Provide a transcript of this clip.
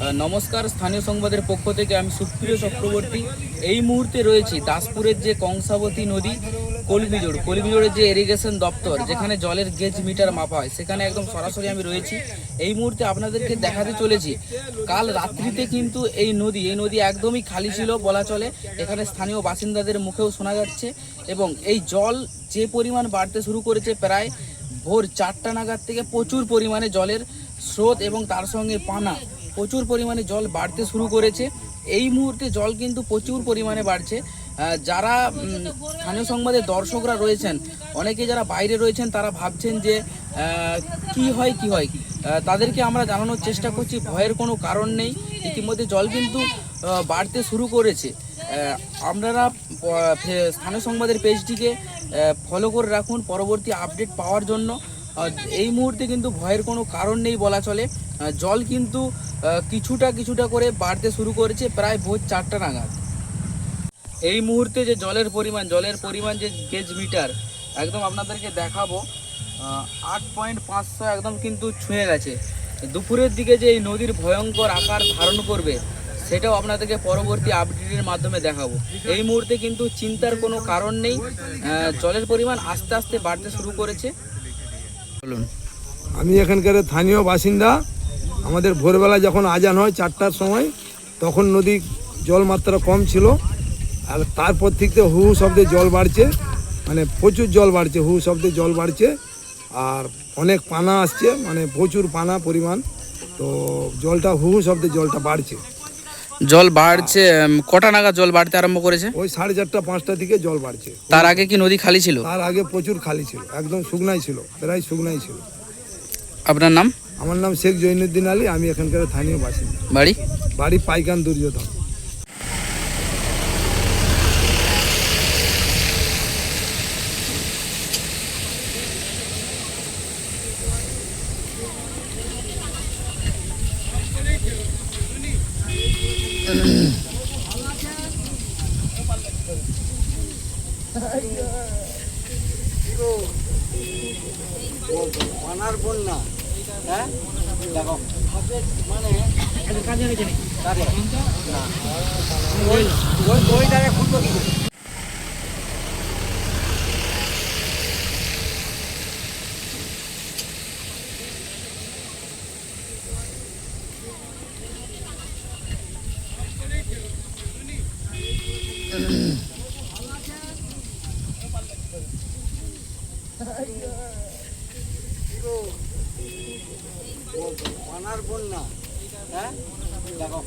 নমস্কার, স্থানীয় সংবাদের পক্ষ থেকে আমি সুপ্রিয় চক্রবর্তী। এই মুহূর্তে রয়েছি দাসপুরের যে কংসাবতী নদী কলবিজোড় কলবিজোড়ের যে ইরিগেশন দপ্তর, যেখানে জলের গেজ মিটার মাপা হয়, সেখানে একদম সরাসরি আমি রয়েছি। এই মুহূর্তে আপনাদেরকে দেখাতে চলেছি, কাল রাত্রিতে কিন্তু এই নদী এই নদী একদমই খালি ছিল বলা চলে। এখানে স্থানীয় বাসিন্দাদের মুখেও শোনা যাচ্ছে এবং এই জল যে পরিমাণ বাড়তে শুরু করেছে প্রায় ভোর চারটা নাগাদ থেকে প্রচুর পরিমাণে জলের স্রোত এবং তার সঙ্গে পানা। প্রচুর পরিমাণে জল বাড়তে শুরু করেছে। এই মুহূর্তে জল কিন্তু প্রচুর পরিমাণে বাড়ছে। যারা স্থানীয় সংবাদের দর্শকরা রয়েছেন, অনেকে যারা বাইরে রয়েছেন, তারা ভাবছেন যে কি হয় কি হয়? তাদেরকে আমরা জানানোর চেষ্টা করছি, ভয়ের কোনো কারণ নেই। ইতিমধ্যে জল কিন্তু বাড়তে শুরু করেছে। আপনারা স্থানীয় সংবাদের পেজটিকে ফলো করে রাখুন। পরবর্তী আপডেট পাওয়ার জন্য। এই মুহূর্তে কিন্তু ভয়ের কোনো কারণ নেই বলা চলে। জল কিন্তু কিছুটা কিছুটা করে বাড়তে শুরু করেছে প্রায় ভোর চারটা নাগাদ। এই মুহূর্তে যে জলের পরিমাণ জলের পরিমাণ যে গেজ মিটার একদম আপনাদেরকে দেখাবো আট পয়েন্ট পাঁচশো একদম কিন্তু ছুঁয়ে গেছে। দুপুরের দিকে যে এই নদীর ভয়ঙ্কর আকার ধারণ করবে, সেটাও আপনাদেরকে পরবর্তী আপডেটের মাধ্যমে দেখাবো। এই মুহূর্তে কিন্তু চিন্তার কোনো কারণ নেই। জলের পরিমাণ আস্তে আস্তে বাড়তে শুরু করেছে। আমি এখানকার স্থানীয় বাসিন্দা। আমাদের ভোরবেলা যখন আজান হয় চারটার সময়, তখন নদী জল মাত্রা কম ছিল। আর তারপর থেকে হু শব্দে জল বাড়ছে। মানে প্রচুর জল বাড়ছে, হু শব্দে জল বাড়ছে। আর অনেক পানা আসছে মানে প্রচুর পানা পরিমাণ। তো জলটা হু শব্দে জলটা বাড়ছে। জল বাড়ছে কটা নাগাদ জল বাড়তে আরম্ভ করেছে? ওই সাড়ে চারটা পাঁচটা দিকে জল বাড়ছে। তার আগে কি নদী খালি ছিল? তার আগে প্রচুর খালি ছিল একদম শুকনাই ছিল প্রায় শুকনাই ছিল। আপনার নাম? আমার নাম শেখ জৈনুদ্দিন আলী আমি এখানকার স্থানীয় বাসিন্দা। বাড়ি? বাড়ি পাইকান দুর্যোধন। পানার বন্যা। হ্যাঁ? দেখো। মানে কাজে না। ওই- ওই- জায়গায় খুলবো কি পানার বন্যা হ্যাঁ দেখো